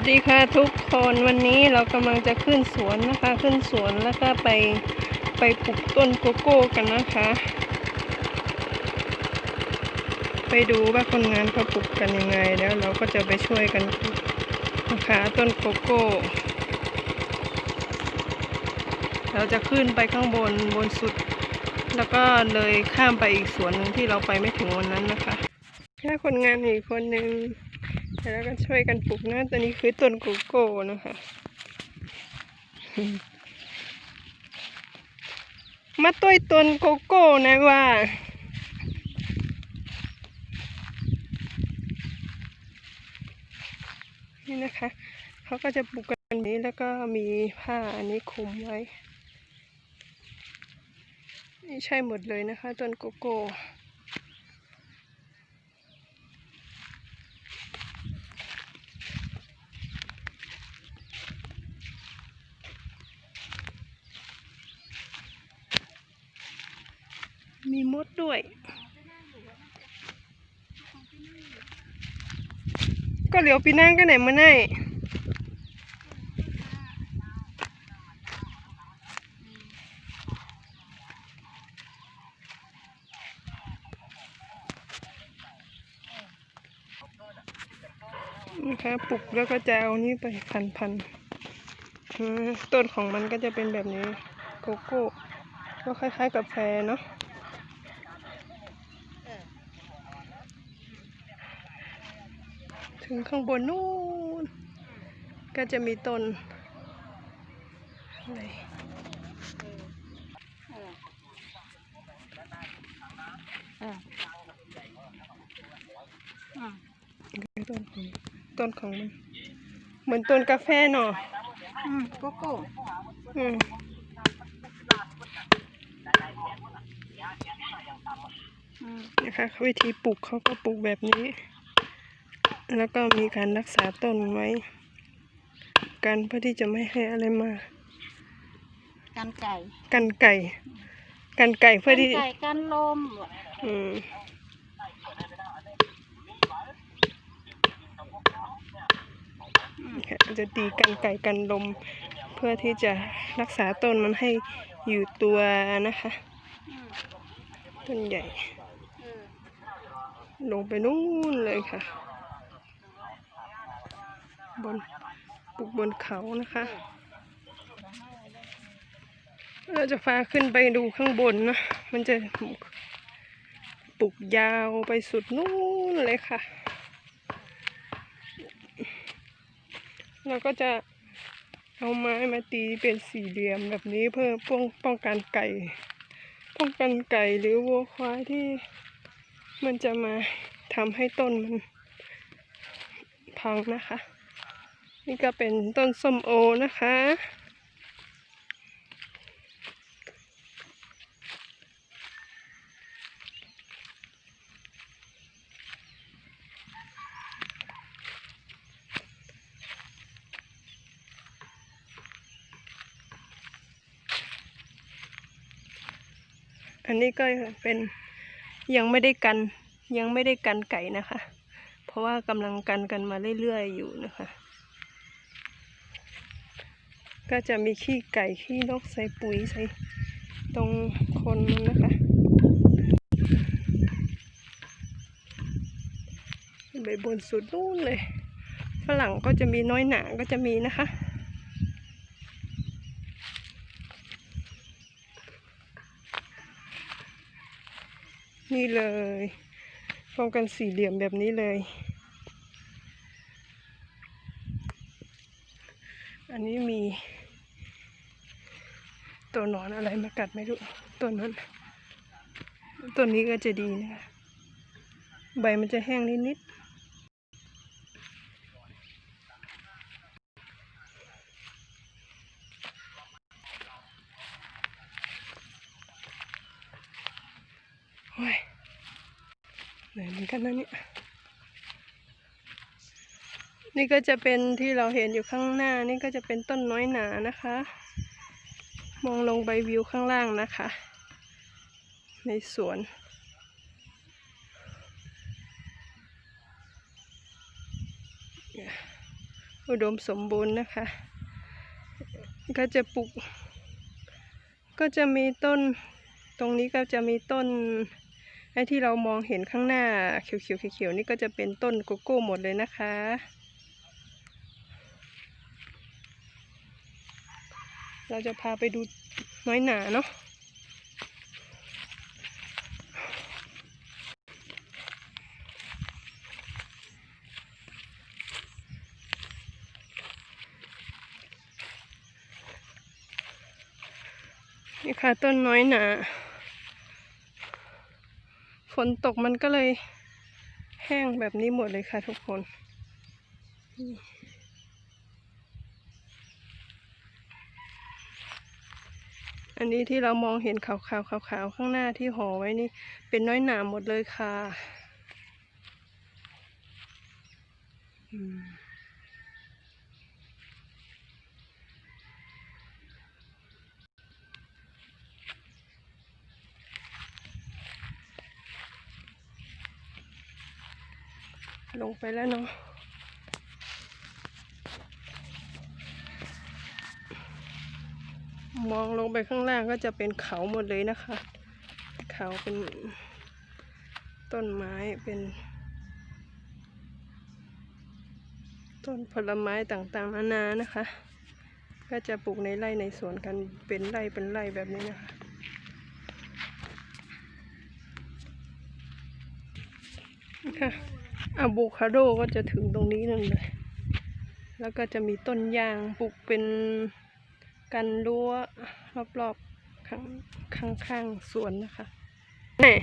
วัสดีค่ะทุกคนวันนี้เรากำลังจะขึ้นสวนนะคะ ขึ้นสวนแล้วก็ไปไปปลูกต้นโกโก้กันนะคะ ไปดูว่าคนงานเขาปลูกกันยังไงแล้วเราก็จะไปช่วยกันปลูกนะคะต้นโกโก้ เราจะขึ้นไปข้างบนบนสุด แล้วก็เลยข้ามไปอีกสวนหนึ่งที่เราไปไม่ถึงวันนั้นนะคะแค่คนงานอีกคนหนึ่ง แล้วก็ช่วยกันปลูกนะตัวนี้คือต้นโกโก้นะคะมาต้วยต้นโกโก้นะว่านี่นะคะเขาก็จะปลูกกันแบบนี้แล้วก็มีผ้าอันนี้คลุมไว้ นี่ใช่หมดเลยนะคะต้นโกโก้ มีมดด้วย ก็เหลียวปีนั่งก็ไหนมาไหนนะคะปลูกแล้วก็จะเอานี่ไปพันพันๆต้นของมันก็จะเป็นแบบนี้โกโก้ก็คล้ายๆกาแฟเนาะ ถึงข้างบนนู่น ก็จะมีต้นอะไรต้นของต้นของมัน เหมือนต้นกาแฟเนาะอืมโกโก้อืมนะคะวิธีปลูกเขาก็ปลูกแบบนี้ แล้วก็มีการรักษาต้นไว้กันเพื่อที่จะไม่ให้อะไรมา กันไก่ กันไก่ กันไก่เพื่อที่ไก่กันลมอืมค่ะจะตีกันไก่กันลม เพื่อที่จะรักษาต้นมันให้อยู่ตัวนะคะอืมต้นใหญ่เออลงไปนู่นเลยค่ะ บนปลูกบนเขานะคะเราจะพาขึ้นไปดูข้างบนนะ มันจะปลูกยาวไปสุดนู่นเลยค่ะ เราก็จะเอาไม้มาตีเป็นสี่เหลี่ยมแบบนี้เพื่อป้องป้องกันไก่ ป้องกันไก่หรือวัวควายที่มันจะมาทำให้ต้นมันพังนะคะ นี่ก็เป็นต้นส้มโอนะคะ อันนี้ก็เป็นยังไม่ได้กันยังไม่ได้กันไก่นะคะ เพราะว่ากำลังกันกันมาเรื่อยๆอยู่นะคะ ก็จะมีขี้ไก่ขี้นกใส่ปุ๋ยใส่ตรงคนมันนะคะไปบนสุดนู่นเลย ฝรั่งก็จะมีน้อยหนาก็จะมีนะคะนี่เลยป้องกันสี่เหลี่ยมแบบนี้เลย อันนี้มี ตัวนอนอะไรมากัดไม่รู้ตัวนั้นตัวนี้ก็จะดีนะคะใบมันจะแห้งนิดๆโอ้ยเหนื่อยเหมือนกันนะเนี่ยนี่ก็จะเป็นที่เราเห็นอยู่ข้างหน้า นี่ก็จะเป็นต้นน้อยหนานะคะ มองลงไปวิวข้างล่างนะคะ ในสวนอุดมสมบูรณ์นะคะ ก็จะปลูก ก็จะมีต้น ตรงนี้ก็จะมีต้นไอ้ที่เรามองเห็นข้างหน้าเขียวๆเขียวๆนี่ก็จะเป็นต้นโกโก้หมดเลยนะคะ เราจะพาไปดูน้อยหนาเนาะนี่ค่ะต้นน้อยหนาฝนตกมันก็เลยแห้งแบบนี้หมดเลยค่ะทุกคน อันนี้ที่เรามองเห็นขาวๆขาวๆข้างหน้าที่ห่อไว้นี่ เป็นน้อยหนาหมดเลยค่ะลงไปแล้วเนาะ มองลงไปข้างล่างก็จะเป็นเขาหมดเลยนะคะ เขาเป็นต้นไม้เป็น ต้นผลไม้ต่างๆนานานะคะ ก็จะปลูกในไร่ในสวนกันเป็นไร่เป็นไร่แบบนี้นะคะค่ะอะโวคาโดก็จะถึงตรงนี้นั่นเลย แล้วก็จะมีต้นยางปลูกเป็น กันรั้วรอบๆข้างข้างข้างๆสวนนะคะนี่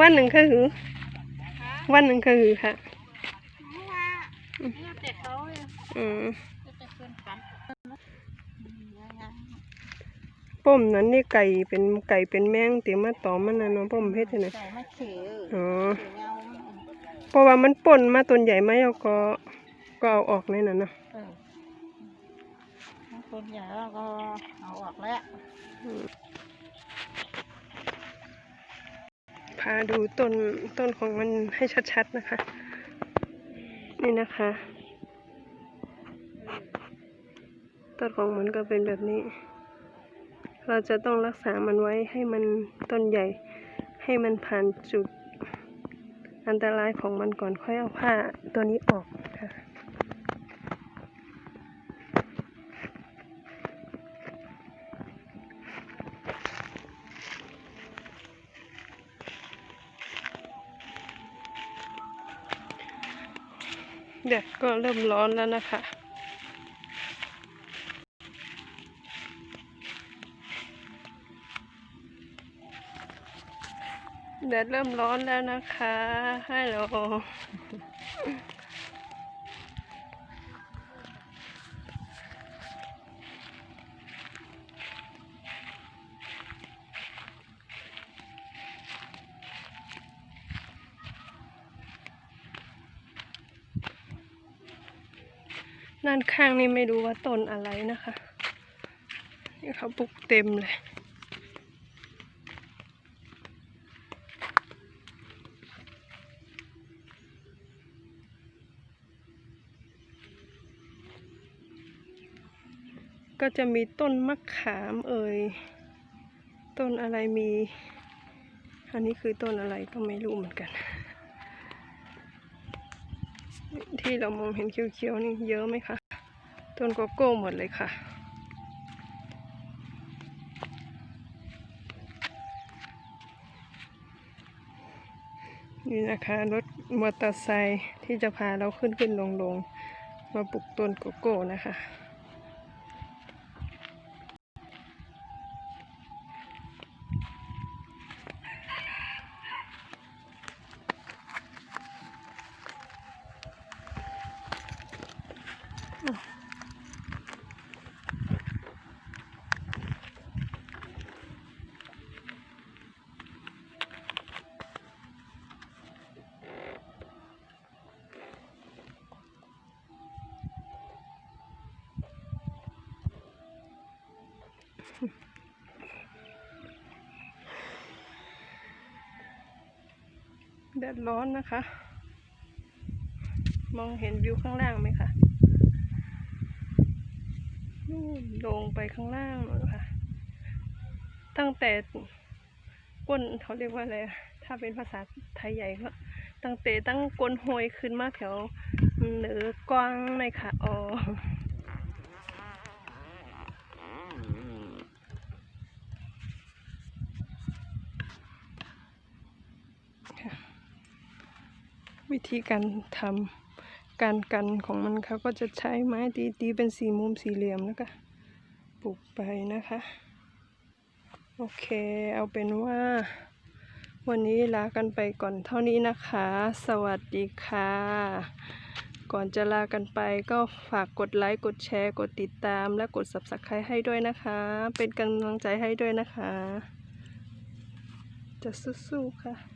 วันหนึ่งคือหือ วันหนึ่งคือหือค่ะเนี่ยแต่เขาเนี่ยอืมจะเพื่อนกันอืมยังไงป้มนั้นนี่ไก่เป็นไก่เป็นแมงเตี๋ยมาตอมมันนะเนาะป้มเพชรเนี่ยใส่มะเขืออ๋ ราะว่ามันป่นมาต้นใหญ่ไหมเอาก็ก็เอาออกในนั้นเนาะเออคนใหญ่แล้วก็เอาออกแล้วพาดูต้นต้นของมันให้ชัดๆนะคะ นี่นะคะ ต้นของมันก็เป็นแบบนี้ เราจะต้องรักษามันไว้ให้มันต้นใหญ่ ให้มันผ่านจุด อันตรายของมันก่อนค่อยเอาผ้าตัวนี้ออกค่ะแดดก็เริ่มร้อนแล้วนะคะ แดดเริ่มร้อนแล้วนะคะฮัลโหลด้านข้างนี่ไม่รู้ว่าต้นอะไรนะคะ นี่เขาปลูกเต็มเลย ก็จะมีต้นมะขามเอ่ย ต้นอะไรมี อันนี้คือต้นอะไรก็ไม่รู้เหมือนกัน ที่เรามองเห็นเขียวๆนี่เยอะไหมคะ ต้นโกโก้หมดเลยค่ะนี่นะคะรถมอเตอร์ไซค์ที่จะพาเราขึ้นขึ้นลงลงมาปลูกต้นโกโก้นะคะ แดดร้อนนะคะ มองเห็นวิวข้างล่างไหมคะนู่นลงไปข้างล่างเลยค่ะ ตั้งแต่ก้นเขาเรียกว่าอะไรถ้าเป็นภาษาไทยใหญ่ก็ตั้งแต่ตั้งก้นห้วยขึ้นมาแถวเหนือกว้างในค่ะอ๋อ วิธีการทำการกันของมันเขาก็จะใช้ไม้ตีตีเป็นสี่มุมสี่เหลี่ยมแล้วก็ปลูกไปนะคะ โอเค เอาเป็นว่า วันนี้ลากันไปก่อนเท่านี้นะคะ สวัสดีค่ะ ก่อนจะลากันไปก็ฝากกดไลค์กดแชร์ กดติดตาม และกด subscribe ให้ด้วยนะคะ เป็นกำลังใจให้ด้วยนะคะ จะสู้ๆค่ะ